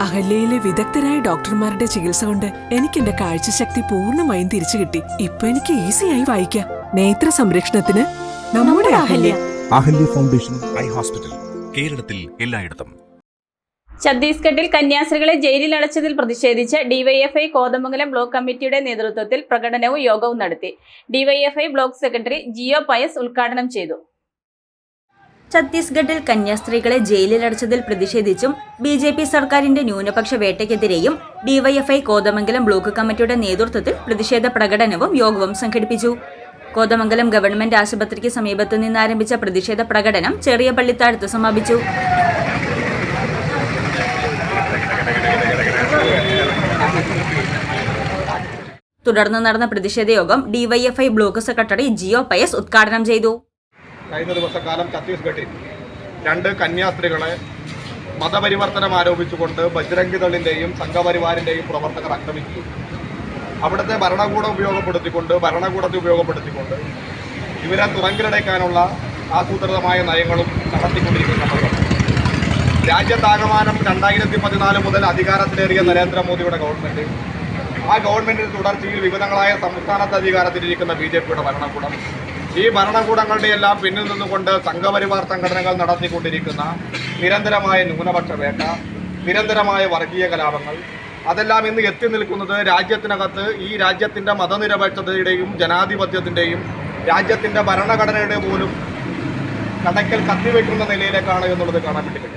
അഹല്യയിലെ വിദഗ്ധരായ ഡോക്ടർമാരുടെ ചികിത്സ കൊണ്ട് എനിക്ക് എന്റെ കാഴ്ചശക്തി പൂർണമായും തിരിച്ചു കിട്ടി. ഇപ്പൊ എനിക്ക് ഈസിയായി വായിക്കാം. നേത്ര സംരക്ഷണത്തിന് നമ്മുടെ Ahalya. Ahalya foundation eye hospital കേരളത്തിൽ എല്ലായിടത്തും. ഛത്തീസ്ഗഡിൽ കന്യാസ്ത്രീകളെ ജയിലിൽ അടച്ചതിൽ പ്രതിഷേധിച്ച് ഡിവൈഎഫ്ഐ കോതമംഗലം ബ്ലോക്ക് കമ്മിറ്റിയുടെ നേതൃത്വത്തിൽ പ്രകടനവും യോഗവും നടത്തി. DYFI block secretary Jio Pius ഉദ്ഘാടനം ചെയ്തു. ഛത്തീസ്ഗഡിൽ കന്യാസ്ത്രീകളെ ജയിലിലടച്ചതിൽ പ്രതിഷേധിച്ചും ബി ജെ പി സർക്കാരിന്റെ ന്യൂനപക്ഷ വേട്ടയ്ക്കെതിരെയും ഡിവൈഎഫ്ഐ കോതമംഗലം ബ്ലോക്ക് കമ്മിറ്റിയുടെ നേതൃത്വത്തിൽ പ്രതിഷേധ പ്രകടനവും യോഗവും സംഘടിപ്പിച്ചു. കോതമംഗലം ഗവൺമെന്റ് ആശുപത്രിക്ക് സമീപത്തു നിന്നാരംഭിച്ച പ്രതിഷേധ പ്രകടനം ചെറിയ പള്ളിത്താഴത്ത് സമാപിച്ചു. തുടർന്ന് നടന്ന പ്രതിഷേധ യോഗം DYFI block secretary Jio Pius ഉദ്ഘാടനം ചെയ്തു. കഴിഞ്ഞ ദിവസക്കാലം ഛത്തീസ്ഗഡിൽ രണ്ട് കന്യാസ്ത്രീകളെ മതപരിവർത്തനം ആരോപിച്ചുകൊണ്ട് ബജ്രംഗ് ദളിന്റെയും സംഘപരിവാറിന്റെയും പ്രവർത്തകർ ആക്രമിച്ചു. അവിടുത്തെ ഭരണകൂടം ഉപയോഗപ്പെടുത്തിക്കൊണ്ട് ഭരണകൂടത്തെ ഉപയോഗപ്പെടുത്തിക്കൊണ്ട് ഇവരെ തുറങ്കിലടയ്ക്കാനുള്ള ആസൂത്രിതമായ നയങ്ങളും നടത്തിക്കൊണ്ടിരിക്കുന്ന സംഘം രാജ്യത്താകമാനം രണ്ടായിരത്തി പതിനാല് മുതൽ അധികാരത്തിലേറിയ നരേന്ദ്രമോദിയുടെ ഗവൺമെന്റ് ആ ഗവൺമെന്റിന്റെ തുടർച്ചയിൽ വിവിധങ്ങളായ സംസ്ഥാനത്ത് അധികാരത്തിലിരിക്കുന്ന ബി ജെ പിയുടെ ഭരണകൂടം ഈ ഭരണകൂടങ്ങളുടെ എല്ലാം പിന്നിൽ നിന്നുകൊണ്ട് സംഘപരിവാർ സംഘടനകൾ നടത്തിക്കൊണ്ടിരിക്കുന്ന നിരന്തരമായ ന്യൂനപക്ഷ വേട്ട നിരന്തരമായ വർഗീയ കലാപങ്ങൾ അതെല്ലാം ഇന്ന് എത്തി നിൽക്കുന്നത് രാജ്യത്തിനകത്ത് ഈ രാജ്യത്തിന്റെ മതനിരപേക്ഷതയുടെയും ജനാധിപത്യത്തിന്റെയും രാജ്യത്തിന്റെ ഭരണഘടനയുടെ പോലും കടക്കൽ കത്തിവെക്കുന്ന നിലയിലേക്കാണ് എന്നുള്ളത് കാണാൻ വേണ്ടി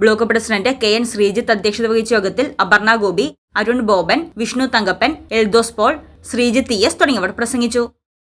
block president K N Sreejith അധ്യക്ഷത വഹിച്ച യോഗത്തിൽ Aparna Gopi Arun Boban Vishnu Thankappan Eldhose Paul Sreejith E S തുടങ്ങിയവർ പ്രസംഗിച്ചു.